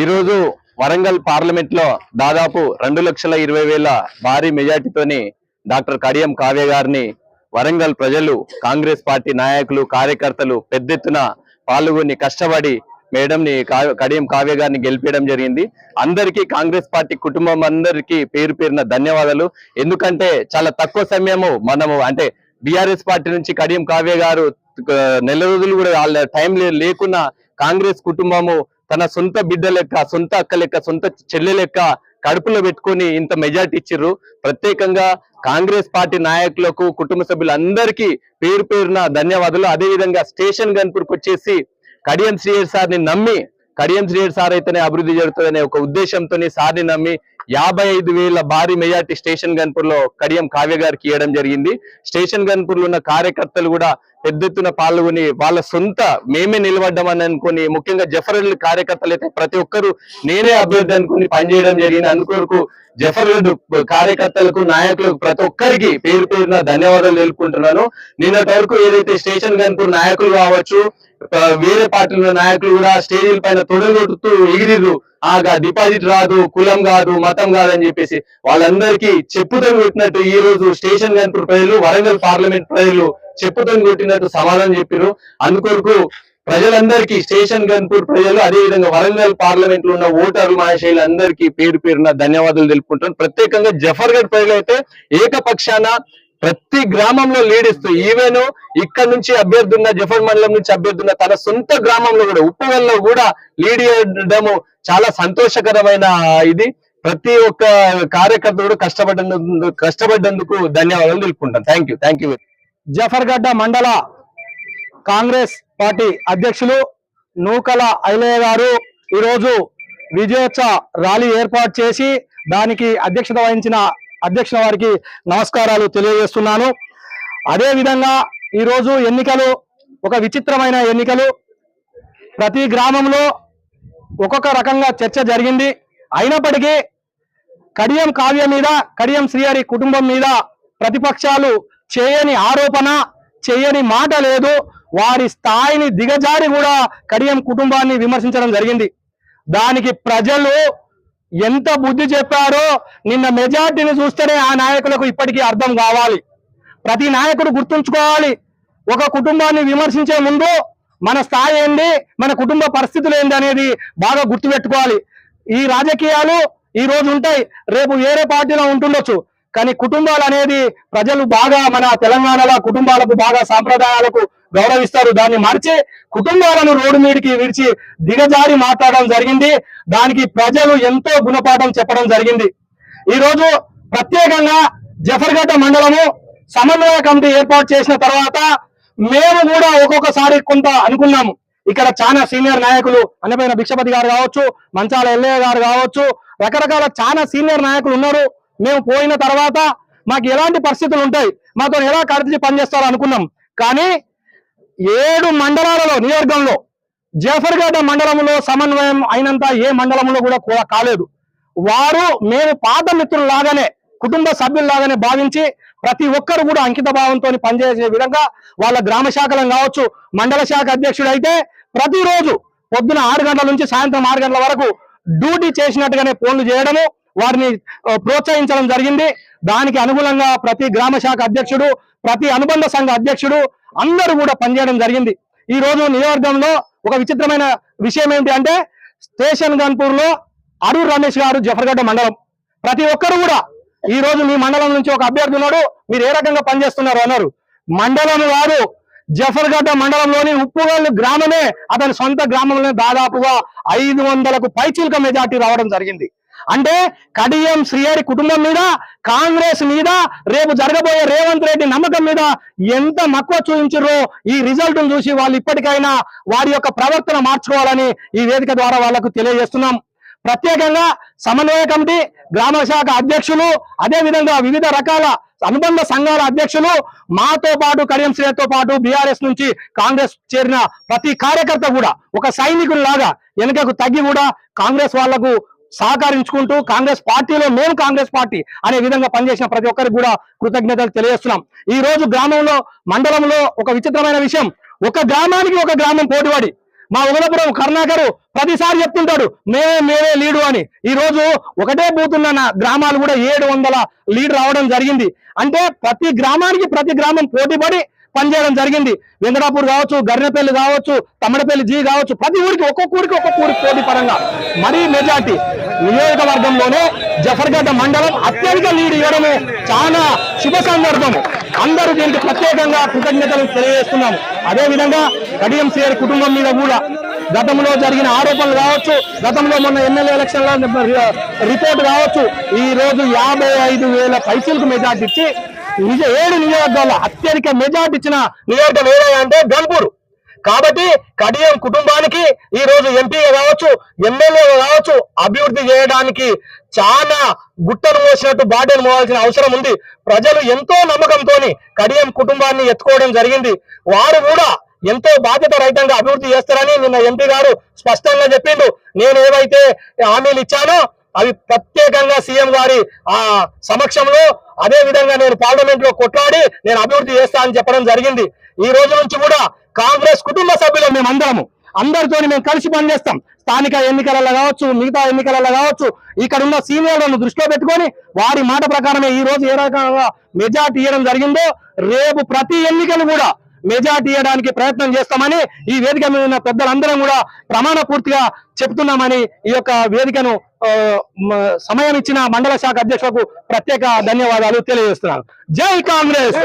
ఈరోజు వరంగల్ పార్లమెంట్లో దాదాపు రెండు లక్షల ఇరవై వేల భారీ మెజార్టీతోని డాక్టర్ కడియం కావ్య గారిని వరంగల్ ప్రజలు కాంగ్రెస్ పార్టీ నాయకులు కార్యకర్తలు పెద్ద ఎత్తున పాల్గొని కష్టపడి మేడం ని కడియం కావ్య గారిని గెలిపించడం జరిగింది. అందరికీ కాంగ్రెస్ పార్టీ కుటుంబం అందరికీ పేరు పేరున ధన్యవాదాలు. ఎందుకంటే చాలా తక్కువ సమయము మనము అంటే బీఆర్ఎస్ పార్టీ నుంచి కడియం కావ్య గారు నెల రోజులు కూడా వాళ్ళ టైం లేకున్నా కాంగ్రెస్ కుటుంబము తన సొంత బిడ్డ లెక్క సొంత అక్క లెక్క సొంత చెల్లె లెక్క కడుపులో పెట్టుకొని ఇంత మెజార్టీ ఇచ్చిర్రు. ప్రత్యేకంగా కాంగ్రెస్ పార్టీ నాయకులకు కుటుంబ సభ్యులందరికీ పేరు పేరున ధన్యవాదాలు. అదే విధంగా స్టేషన్ గన్పూర్కి వచ్చేసి కడియం శ్రీహరి సార్ని నమ్మి కడియం శ్రీహరి సార్ అయితేనే అభివృద్ధి జరుగుతుందనే ఒక ఉద్దేశంతో సార్ని నమ్మి యాభై ఐదు వేల భారీ మెజార్టీ స్టేషన్ గన్పూర్లో కడియం కావ్య గారికి ఇవ్వడం జరిగింది. స్టేషన్ గన్పూర్లో ఉన్న కార్యకర్తలు కూడా పెద్ద ఎత్తున పాల్గొని వాళ్ళ సొంత మేమే నిలబడ్డామని అనుకుని ముఖ్యంగా జఫర్ల కార్యకర్తలు అయితే ప్రతి ఒక్కరు నేనే అభ్యర్థి అనుకుని పనిచేయడం జరిగింది. అందుకొరకు జఫర్లు కార్యకర్తలకు నాయకులకు ప్రతి ఒక్కరికి పేరు పేరున ధన్యవాదాలు తెలుపుకుంటున్నాను. నిన్నటి వరకు ఏదైతే స్టేషన్ గన్పూర్ నాయకులు కావచ్చు వేరే పార్టీల నాయకులు కూడా స్టేజీల పైన తొడగొడుతూ ఎగిరిరు ఆగా డిపాజిట్ రాదు కులం కాదు మతం కాదు అని చెప్పేసి వాళ్ళందరికీ చెప్పుతో కొట్టినట్టు ఈ రోజు స్టేషన్ గన్పూర్ ప్రజలు వరంగల్ పార్లమెంట్ ప్రజలు చెప్పుతో కొట్టినట్టు సమాధానం చెప్పారు అందుకొరకు ప్రజలందరికీ స్టేషన్ గన్పూర్ ప్రజలు అదే విధంగా వరంగల్ పార్లమెంట్లో ఉన్న ఓటర్లు మహాశైలందరికీ పేరు పేరున ధన్యవాదాలు తెలుపుకుంటాను ప్రత్యేకంగా జఫర్గఢ్ ప్రజలు అయితే ఏకపక్షాన ప్రతి గ్రామంలో లీడ్ ఇస్తూ ఈవెన్ ఇక్కడ నుంచి అభ్యర్థున్న జఫర్ మండలం నుంచి అభ్యర్థున్న తన సొంత గ్రామంలో కూడా ఉప్పవెల్లో కూడా లీడ్ చేయడము చాలా సంతోషకరమైన ఇది. ప్రతి ఒక్క కార్యకర్త కూడా కష్టపడ్డందుకు కష్టపడ్డందుకు ధన్యవాదాలు తెలుపుకుంటాను thank you thank you Zafargadda మండల కాంగ్రెస్ పార్టీ అధ్యక్షులు నూకల ఐలయ్య గారు ఈరోజు విజయోత్సవ ర్యాలీ ఏర్పాటు చేసి దానికి అధ్యక్షత వహించిన అధ్యక్షుల వారికి నమస్కారాలు తెలియజేస్తున్నాను. అదేవిధంగా ఈరోజు ఎన్నికలు ఒక విచిత్రమైన ఎన్నికలు. ప్రతి గ్రామంలో ఒక్కొక్క రకంగా చర్చ జరిగింది. అయినప్పటికీ కడియం కావ్య మీద కడియం శ్రీహరి కుటుంబం మీద ప్రతిపక్షాలు చేయని ఆరోపణ చేయని మాట లేదు. వారి స్థాయిని దిగజారి కూడా కడియం కుటుంబాన్ని విమర్శించడం జరిగింది. దానికి ప్రజలు ఎంత బుద్ధి చెప్పారో నిన్న మెజార్టీని చూస్తేనే ఆ నాయకులకు ఇప్పటికీ అర్థం కావాలి. ప్రతి నాయకుడు గుర్తుంచుకోవాలి. ఒక కుటుంబాన్ని విమర్శించే ముందు మన స్థాయి ఏంది మన కుటుంబ పరిస్థితులు ఏంది అనేది బాగా గుర్తుపెట్టుకోవాలి. ఈ రాజకీయాలు ఈ రోజు ఉంటాయి. రేపు వేరే పార్టీలో ఉంటుండొచ్చు. కానీ కుటుంబాలు అనేది ప్రజలు బాగా మన తెలంగాణలో కుటుంబాలకు బాగా సాంప్రదాయాలకు గౌరవిస్తారు. దాన్ని మార్చి కుటుంబాలను రోడ్డు మీదకి విడిచి దిగజారి మాట్లాడడం జరిగింది. దానికి ప్రజలు ఎంతో గుణపాఠం చెప్పడం జరిగింది. ఈ రోజు ప్రత్యేకంగా జఫర్ఘట్ట మండలము సమన్వయ కమిటీ ఏర్పాటు చేసిన తర్వాత మేము కూడా ఒక్కొక్కసారి కొంత అనుకున్నాము. ఇక్కడ చాలా సీనియర్ నాయకులు అన్నపైన భిక్షపతి గారు కావచ్చు మంచాల ఎల్లయ్య గారు కావచ్చు రకరకాల చాలా సీనియర్ నాయకులు ఉన్నారు. మేము పోయిన తర్వాత మాకు ఎలాంటి పరిస్థితులు ఉంటాయి? మాతో ఎలా కలిసి పనిచేస్తారో అనుకున్నాం కానీ ఏడు మండలాలలో నియోజకంలో జఫర్గడ్డ మండలంలో సమన్వయం అయినంత ఏ మండలంలో కూడా కూడా కాలేదు. వారు మేము పాత మిత్రులాగానే కుటుంబ సభ్యుల్లాగానే భావించి ప్రతి ఒక్కరు కూడా అంకిత భావంతో పనిచేసే విధంగా వాళ్ళ గ్రామ శాఖలను కావచ్చు మండల శాఖ అధ్యక్షుడు అయితే ప్రతిరోజు పొద్దున ఆరు గంటల నుంచి సాయంత్రం ఆరు గంటల వరకు డ్యూటీ చేసినట్టుగానే ఫోన్లు చేయడము వారిని ప్రోత్సహించడం జరిగింది. దానికి అనుగుణంగా ప్రతి గ్రామ శాఖ అధ్యక్షుడు ప్రతి అనుబంధ సంఘ అధ్యక్షుడు అందరూ కూడా పనిచేయడం జరిగింది. ఈ రోజు నియోజకవర్గంలో ఒక విచిత్రమైన విషయం ఏంటి అంటే స్టేషన్ గన్పూర్లో అడూరు రమేష్ గారు జఫర్గడ్డ మండలం. ప్రతి ఒక్కరు కూడా ఈ రోజు మీ మండలం నుంచి ఒక అభ్యర్థి ఉన్నాడు మీరు ఏ రకంగా పనిచేస్తున్నారు అన్నారు. మండలం వారు జఫర్గడ్డ మండలంలోని ఉప్పుగల్లు గ్రామమే అతని సొంత గ్రామంలో దాదాపుగా ఐదు వందలకు పైచిల్క మెజార్టీ రావడం జరిగింది. అంటే కడియం శ్రీహరి కుటుంబం మీద కాంగ్రెస్ మీద రేపు జరగబోయే రేవంత్ రెడ్డి నమ్మకం మీద ఎంత మక్కువ చూపించారో ఈ రిజల్ట్ చూసి వాళ్ళు ఇప్పటికైనా వారి యొక్క ప్రవర్తన మార్చుకోవాలని ఈ వేదిక ద్వారా వాళ్ళకు తెలియజేస్తున్నాం. ప్రత్యేకంగా సమన్వయ కమిటీ గ్రామ శాఖ అధ్యక్షులు అదే విధంగా వివిధ రకాల అనుబంధ సంఘాల అధ్యక్షులు మాతో పాటు కడియం శ్రేయతో పాటు బీఆర్ఎస్ నుంచి కాంగ్రెస్ చేరిన ప్రతి కార్యకర్త కూడా ఒక సైనికులు లాగా వెనుకకు తగ్గి కూడా కాంగ్రెస్ వాళ్ళకు సహకరించుకుంటూ కాంగ్రెస్ పార్టీలో మేము కాంగ్రెస్ పార్టీ అనే విధంగా పనిచేసిన ప్రతి ఒక్కరికి కూడా కృతజ్ఞతలు తెలియజేస్తున్నాం. ఈ రోజు గ్రామంలో మండలంలో ఒక విచిత్రమైన విషయం. ఒక గ్రామానికి ఒక గ్రామం పోటీపడి మా ఉగలపురం కర్ణాకరు ప్రతిసారి చెప్తుంటాడు మేమే మేమే లీడు అని. ఈ రోజు ఒకటే పోతున్న గ్రామాలు కూడా ఏడు వందల లీడ్ రావడం జరిగింది. అంటే ప్రతి గ్రామానికి ప్రతి గ్రామం పోటీపడి పనిచేయడం జరిగింది. వెంకటాపూర్ కావచ్చు గర్రెపల్లి కావచ్చు తమ్మడపల్లి జీ కావచ్చు ప్రతి ఊరికి ఒక్కొక్క ఊరికి ఒక్కొక్క ఊరికి పోటీ పరంగా మరీ మెజార్టీ. నియోజకవర్గంలోనే జఫర్గడ్డ మండలం అత్యధిక లీడ్ ఇవ్వడము చాలా శుభ సందర్భం. అందరూ దీనికి ప్రత్యేకంగా కృతజ్ఞతలు తెలియజేస్తున్నాము. అదే విధంగా కడియం సిఆర్ కుటుంబం మీద కూడా గతంలో జరిగిన ఆరోపణలు కావచ్చు గతంలో మొన్న ఎమ్మెల్యే ఎలక్షన్లో రిపోర్ట్ కావచ్చు ఈ రోజు యాభై ఐదు వేల పైసలకు మెజార్టీ ఇచ్చి నిజ ఏడు నియోజకవర్గాల్లో అత్యధిక మెజార్టీ ఇచ్చిన నియోజకవర్గం ఏదైనా అంటే గన్పూర్ కాబట్టి కడియం కుటుంబానికి ఈ రోజు ఎంపీగా కావచ్చు ఎమ్మెల్యే కావచ్చు అభివృద్ధి చేయడానికి చాలా గుట్టను మోసినట్టు బాధ్యత మోవాల్సిన అవసరం ఉంది. ప్రజలు ఎంతో నమ్మకంతో కడియం కుటుంబాన్ని ఎత్తుకోవడం జరిగింది. వారు కూడా ఎంతో బాధ్యత రహితంగా అభివృద్ధి చేస్తారని నిన్న ఎంపీ గారు స్పష్టంగా చెప్పిండు. నేను ఏవైతే హామీలు ఇచ్చానో అవి ప్రత్యేకంగా సీఎం గారి ఆ సమక్షంలో అదే విధంగా నేను పార్లమెంట్లో కొట్లాడి నేను అభివృద్ధి చేస్తా అని చెప్పడం జరిగింది. ఈ రోజు నుంచి కూడా కాంగ్రెస్ కుటుంబ సభ్యులు మేమందరము. అందరితో మేము కలిసి పనిచేస్తాం. స్థానిక ఎన్నికలలో కావచ్చు మిగతా ఎన్నికలలో కావచ్చు ఇక్కడ ఉన్న సీనియర్లను దృష్టిలో పెట్టుకొని వారి మాట ప్రకారమే ఈ రోజు ఏ రకంగా మెజార్టీ ఇవ్వడం జరిగిందో రేపు ప్రతి ఎన్నికలు కూడా మెజార్టీ ఇవ్వడానికి ప్రయత్నం చేస్తామని ఈ వేదిక మీద ఉన్న పెద్దలందరం కూడా ప్రమాణ పూర్తిగా చెప్తున్నామని ఈ యొక్క వేదికను సమయం ఇచ్చిన మండల శాఖ అధ్యక్షులకు ప్రత్యేక ధన్యవాదాలు తెలియజేస్తున్నాను. జై కాంగ్రెస్!